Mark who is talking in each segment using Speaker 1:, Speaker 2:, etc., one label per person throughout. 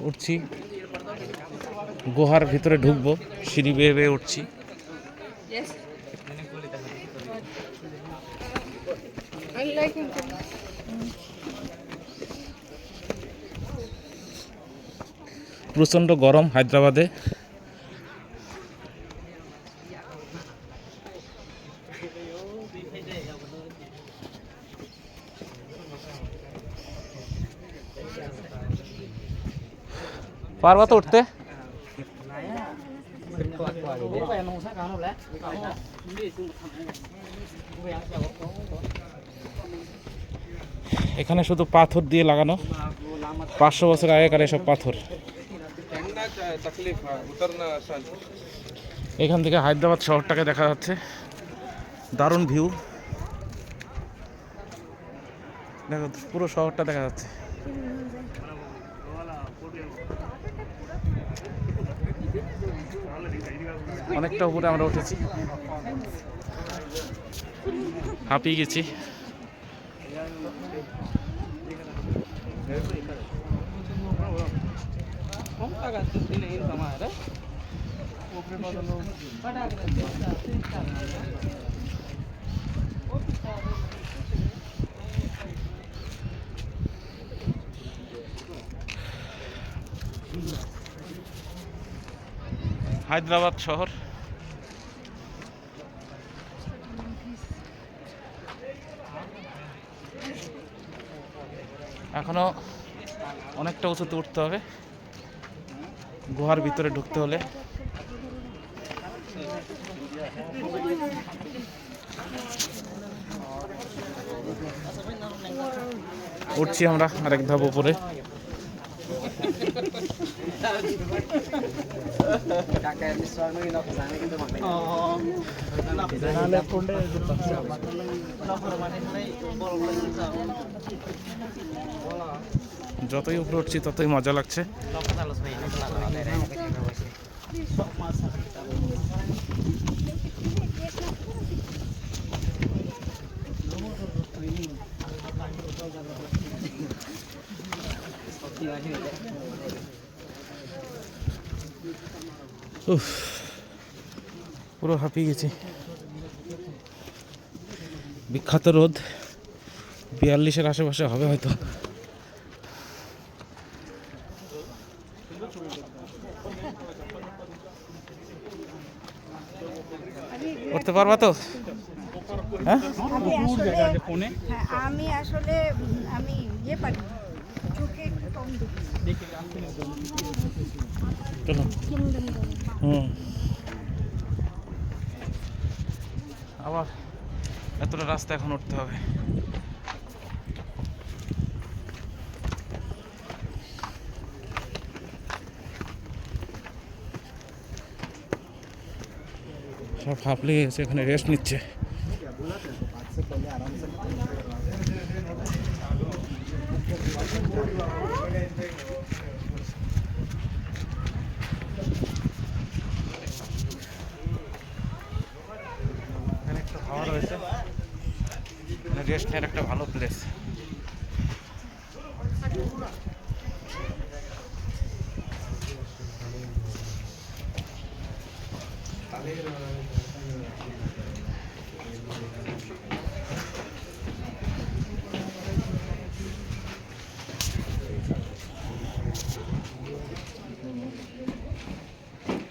Speaker 1: উঠছি গুহার ভিতরে ঢুকবো সিঁড়ি বেয়ে বেয়ে উঠছি. প্রচণ্ড গরম হায়দ্রাবাদে পারবা তো উঠতে? এখানে শুধু পাথর দিয়ে লাগানো। পাঁচশো বছর আগেকার এসব পাথর। এখান থেকে হায়দ্রাবাদ শহরটাকে দেখা যাচ্ছে। দারুণ ভিউ। দেখো, পুরো শহরটা দেখা যাচ্ছে। অনেকটা উপরে আমরা উঠেছি। হাঁপিয়ে গেছি। হায়দ্রাবাদ শহর। এখনও অনেকটা উঁচুতে উঠতে হবে। গুহার ভিতরে ঢুকতে হলে। উঠছি আমরা আরেক ধাপ উপরে। যতই উপরে উঠছি ততই মজা লাগছে। উফ, পুরো হাঁপিয়ে গেছি। বিখ্যাত রোদ, বিয়াল্লিশের আশেপাশে হবে হয়তো। করতে পারবা তো? হ্যাঁ?
Speaker 2: আমি আসলে, আমি ইয়ে পারি, চোখে কম দেখি।
Speaker 1: চলো হুম। আবার এতটা রাস্তা এখন উঠতে হবে। সব হাঁপলে গেছে এখানে রেস্ট নিচ্ছে এখানে একটু হাওয়া রয়েছে রেস্ট নেওয়ার একটা ভালো প্লেস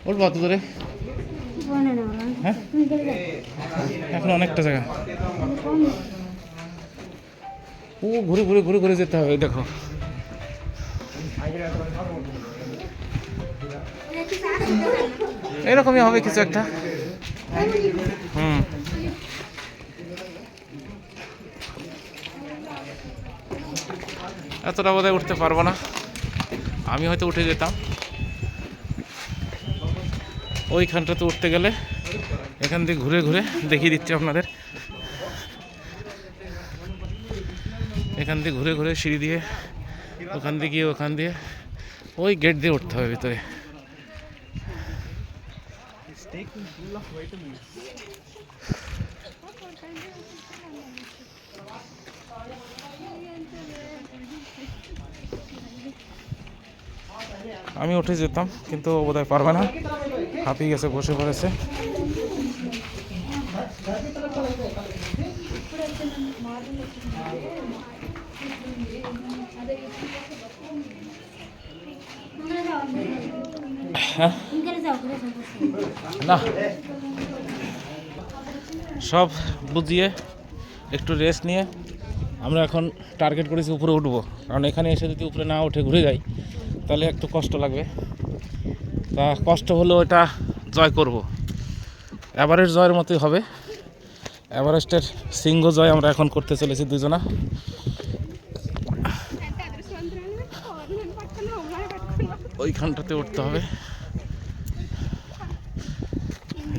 Speaker 1: বলব অত দূরে হ্যাঁ? এখন অনেকটা জায়গা। ও, ঘুরে ঘুরে ঘুরে ঘুরে যেতে হবে, দেখো। এরকমই হবে কিছু একটা। হুম। এতটা বোধহয় উঠতে পারব না। আমি হয়তো উঠে যেতাম। ওইখানটাতে উঠতে গেলে এখান থেকে ঘুরে ঘুরে দেখিয়ে দিচ্ছি আপনাদের। এখান দিয়ে ঘুরে ঘুরে সিঁড়ি দিয়ে, ওখান দিয়ে গিয়ে ওখান দিয়ে, ওই গেট দিয়ে উঠতে হবে ভিতরে। আমি উঠে যেতাম কিন্তু বোধহয় পারবে না হাঁপিয়ে গেছে বসে পড়েছে হ্যাঁ? না। সব বুঝিয়ে একটু রেস্ট নিয়ে আমরা এখন টার্গেট করেছি উপরে উঠবো। কারণ এখানে এসে যদি উপরে না উঠে ঘুরে যাই, তাহলে একটু কষ্ট লাগবে। তা কষ্ট হলেও এটা জয় করব। এভারেস্ট জয়ের মতোই হবে। এভারেস্টের সিংহ জয় আমরা এখন করতে চলেছি দুজনা। ওইখানটাতে উঠতে হবে।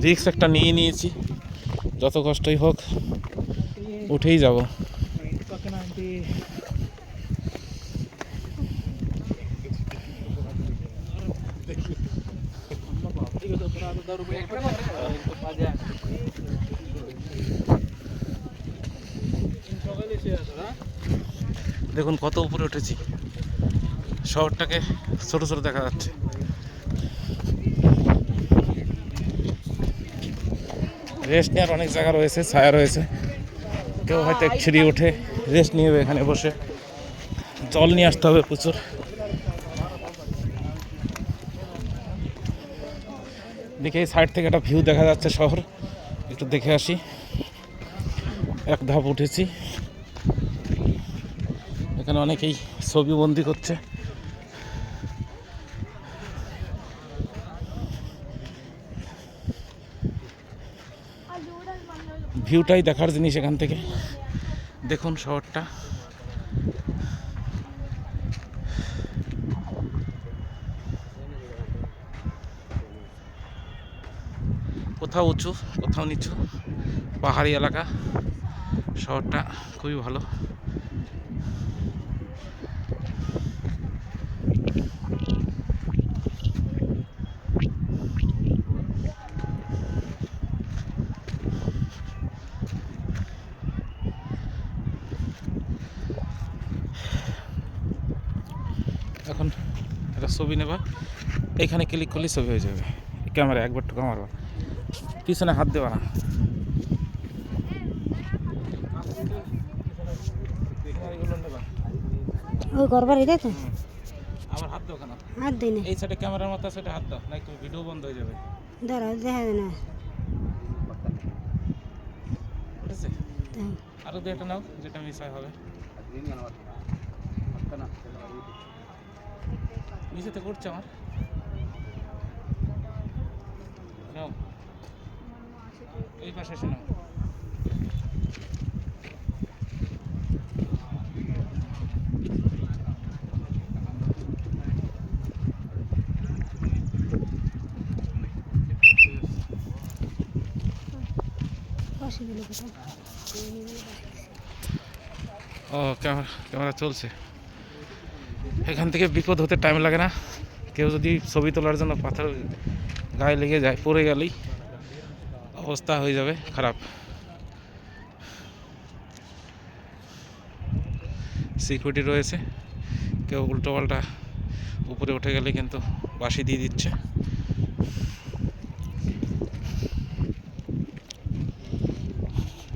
Speaker 1: রিক্স একটা নিয়ে নিয়েছি। যত কষ্টই হোক, উঠেই যাব। দেখুন কত উপরে উঠেছি। শহরটাকে ছোট ছোট দেখা যাচ্ছে। রেস্ট নেওয়ার অনেক জায়গা রয়েছে, ছায়া রয়েছে। কেউ হয়তো সিঁড়ি উঠে রেস্ট নিয়ে এখানে বসে। জল নিয়ে আসতে হবে প্রচুর। দেখে এই সাইড থেকে একটা ভিউ দেখা যাচ্ছে শহর। একটু দেখে আসি। এক ধাপ উঠেছি। এখানে অনেকেই ছবি বন্দি করছে। ভিউটাই দেখার জিনিস এখান থেকে। দেখুন শহরটা। কোথাও উঁচু, কোথাও নিচু, পাহাড়ি এলাকা। শহরটা খুবই ভালো এখন একটা ছবি নেবা। এখানে ক্লিক করলেই ছবি হয়ে যাবে। ক্যামেরা একবার টুকা মারবা। পিছনে হাত দেওয়া না।
Speaker 3: ওই এটা তো?
Speaker 1: আবার হাত দাও কেন?
Speaker 3: হাত দিই না।
Speaker 1: এই সাইডে ক্যামেরার মতো সেটা হাত দাও। না তুমি ভিডিও বন্ধ হয়ে যাবে।
Speaker 3: দেখা যায় না।
Speaker 1: একটা নাও যেটা মিস হয় হবে। নিচে থেকে উঠছে আমার। নাও। এই পাশে এসে নাও। ও ক্যামেরা ক্যামেরা চলছে। এখান থেকে বিপদ হতে টাইম লাগে না। কেউ যদি ছবি তোলার জন্য পাথর গায়ে লেগে যায়, পড়ে গেলেই অবস্থা হয়ে যাবে খারাপ। সিকিউরিটি রয়েছে। কেউ উল্টো পাল্টা উপরে উঠে গেলে কিন্তু বাসি দিয়ে দিচ্ছে।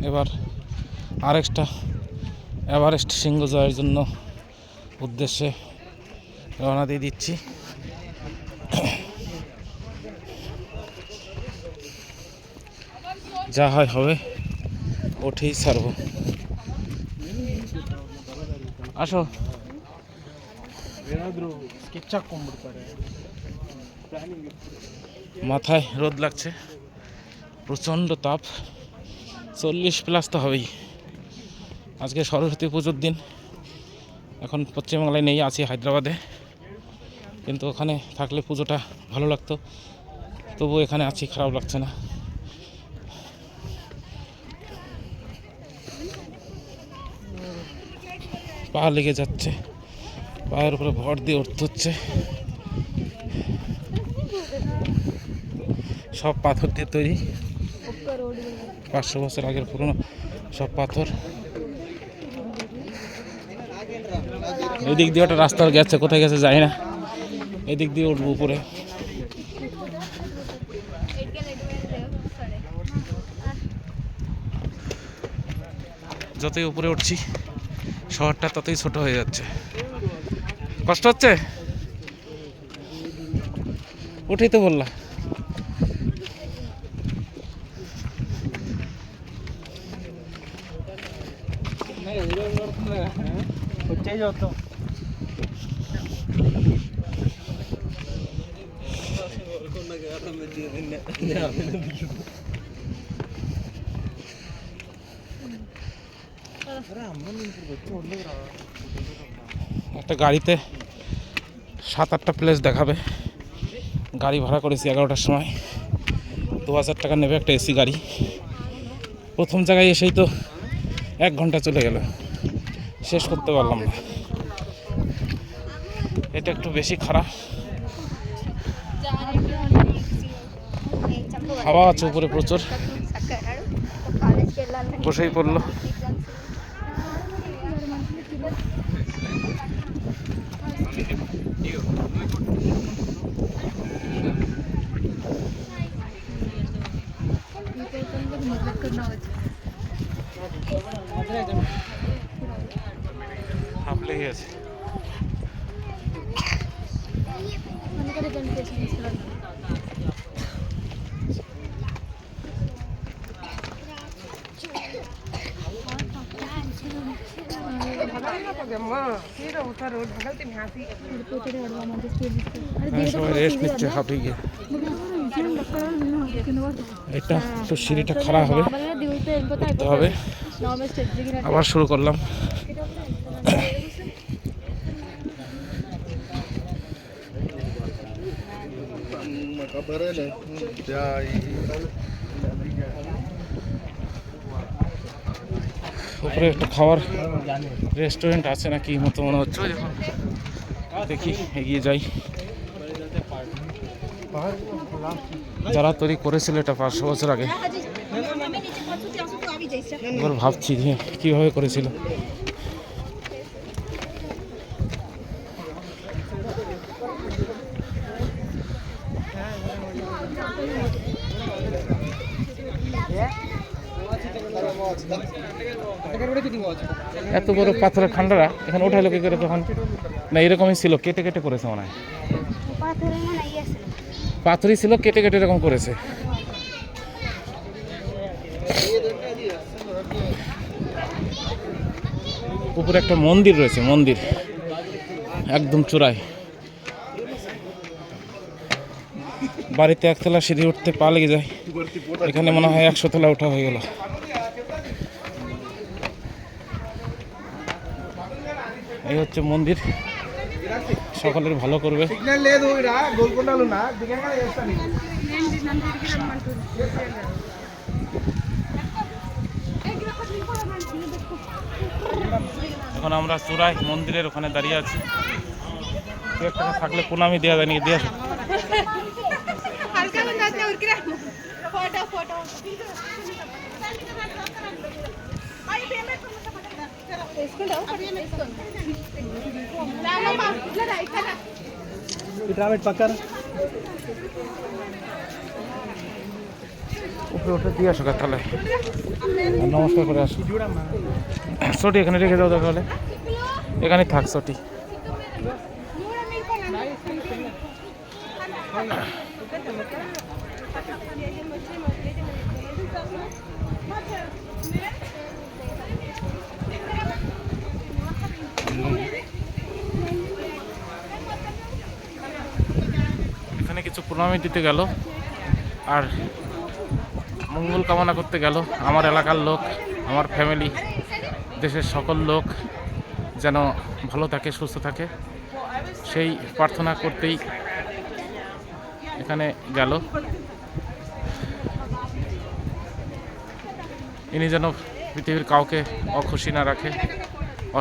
Speaker 1: এবার আরেকটা এভারেস্ট সিংহ জয়ের জন্য উদ্দেশ্যে রওনা দিয়ে দিচ্ছি। যা হয় হবে উঠেই ছাড়ব। আসো। মাথায় রোদ লাগছে, প্রচণ্ড তাপ। চল্লিশ প্লাস তো হবেই। আজকে সরস্বতী পুজোর দিন। এখন পশ্চিমবাংলায় নেই, আছি হায়দ্রাবাদে। কিন্তু ওখানে থাকলে পুজোটা ভালো লাগতো। তবু এখানে আছি, খারাপ লাগছে না। পা লেগে যাচ্ছে। পায়ের উপরে ভর দিয়ে উঠতে হচ্ছে। সব পাথর দিয়ে তৈরি। পাঁচশো বছর আগের পুরনো সব পাথর। এদিক দিয়ে একটা রাস্তা গেছে, কোথায় গেছে জানি না। এদিক দিয়ে উঠবো উপরে যতই উপরে উঠছি শহরটা ততই ছোট হয়ে যাচ্ছে কষ্ট হচ্ছে উঠেই তো বললা একটা গাড়িতে সাত আটটা প্লেস দেখাবে। গাড়ি ভাড়া করেছি এগারোটার সময়। দু হাজার টাকা নেবে একটা এসি গাড়ি। প্রথম জায়গায় এসেই তো এক ঘণ্টা চলে গেল। শেষ করতে পারলাম না। এটা একটু বেশি খারাপ। হাওয়া আছে উপরে প্রচুর। বসেই পড়ল হাফ লেগে গেছে হ্যাঁ, রেস্ট নিচ্ছে গিয়ে এটা তো সিঁড়িটা খারাপ হবে। হবে। আবার শুরু করলাম। উপরে একটা খাওয়ার রেস্টুরেন্ট আছে নাকি, মতো মনে হচ্ছে। দেখি এগিয়ে যাই। যারা তৈরি করেছিল এটা পাঁচশো বছর আগে। এবার ভাবছি যে কীভাবে করেছিল। এত বড় পাথরের খান্ডারা এখানে উঠাইলো কি করে তখন? না, এরকমই ছিল, কেটে কেটে করেছে মনে হয়। পাথরই ছিল, কেটে কেটে এরকম করেছে। উপরে একটা মন্দির রয়েছে, মন্দির। একদম চূড়ায়। বাড়িতে একতলা সিঁড়ি উঠতে পা লেগে যায়। এখানে মনে হয় একশো তলা ওঠা হয়ে গেল। এই হচ্ছে মন্দির। সকলের ভালো করবে। এখন আমরা চূড়ায় মন্দিরের ওখানে দাঁড়িয়ে আছি। টাকা থাকলে প্রণামই দেওয়া যায়নি দিয়ে ফটো।
Speaker 2: ఇటు రాబెట్ పక్కన
Speaker 1: উপরে ওটা দিয়ে আসো তাহলে। নমস্কার করে আসো। সটি এখানে রেখে দাও তাহলে। এখানে থাক সটি। Thank you. কিছু প্রণামী দিতে গেল। আর মঙ্গল কামনা করতে গেল। আমার এলাকার লোক, আমার ফ্যামিলি দেশের সকল লোক যেন ভালো থাকে, সুস্থ থাকে। সেই প্রার্থনা করতেই এখানে গেল। ইনি যেন পৃথিবীর কাউকে অখুশি না রাখে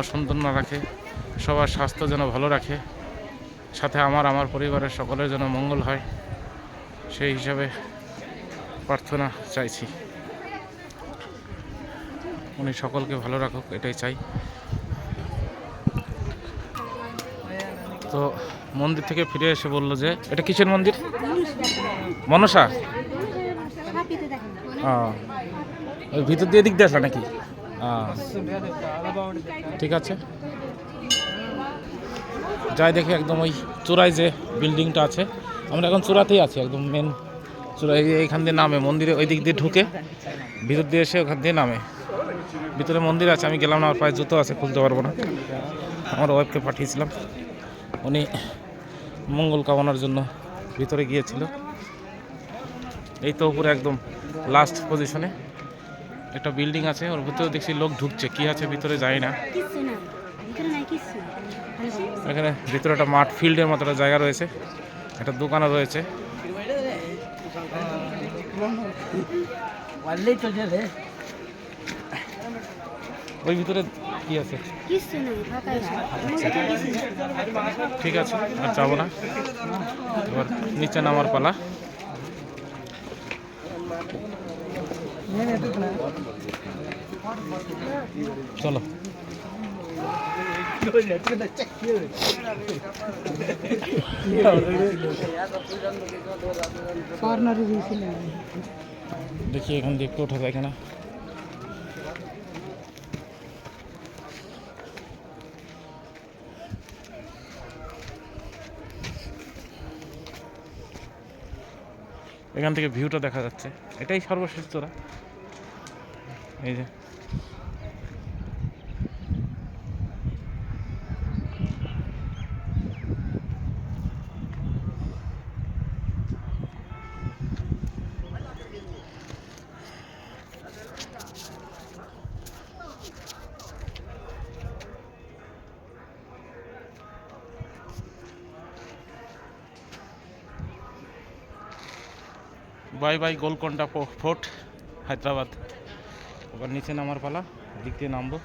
Speaker 1: অসুন্দর না রাখে, সবার স্বাস্থ্য যেন ভালো রাখে। সাথে আমার আমার পরিবারের সকলের যেন মঙ্গল হয়। সেই হিসাবে প্রার্থনা চাইছি। উনি সকলকে ভালো রাখুক, এটাই চাই। তো মন্দির থেকে ফিরে এসে বলল যে, এটা কিসের মন্দির? মনসা? ওই ভিতর দিয়ে দিক দিয়ে নাকি? ঠিক আছে। যাই দেখি একদম ওই চূড়ায় যে বিল্ডিংটা আছে। আমরা এখন চূড়াতেই আছি, একদম মেন চূড়ায় এই- এইখান দিয়ে নামে, মন্দিরে ওই দিক দিয়ে ঢুকে ভিতর দিয়ে এসে ওখান দিয়ে নামে। ভিতরে মন্দির আছে, আমি গেলাম না, আমার পায়ে জুতো আছে, খুলতে পারব না। আমার ওয়াইফকে পাঠিয়েছিলাম। উনি মঙ্গল কামনার জন্য ভিতরে গিয়েছিল। এই তো উপরে একদম লাস্ট পজিশনে একটা বিল্ডিং আছে, ওর ভিতরে দেখছি লোক ঢুকছে, কি আছে ভিতরে যায় না। এখানে ভিতরে একটা মাঠ ফিল্ডের মতো একটা জায়গা রয়েছে। একটা দোকানও রয়েছে। ওই ভিতরে কি আছে। ঠিক আছে আর যাব না। এবার নিচে নামার পালা। চলো। দেখি এখান দিয়ে একটু ওঠা যায় এখান থেকে ভিউটা দেখা যাচ্ছে। এটাই সর্বশেষ তোরা এই যে। Bye bye Golconda fort Hyderabad. এবার নিচে নামার পালা দিক দিয়ে নামবো।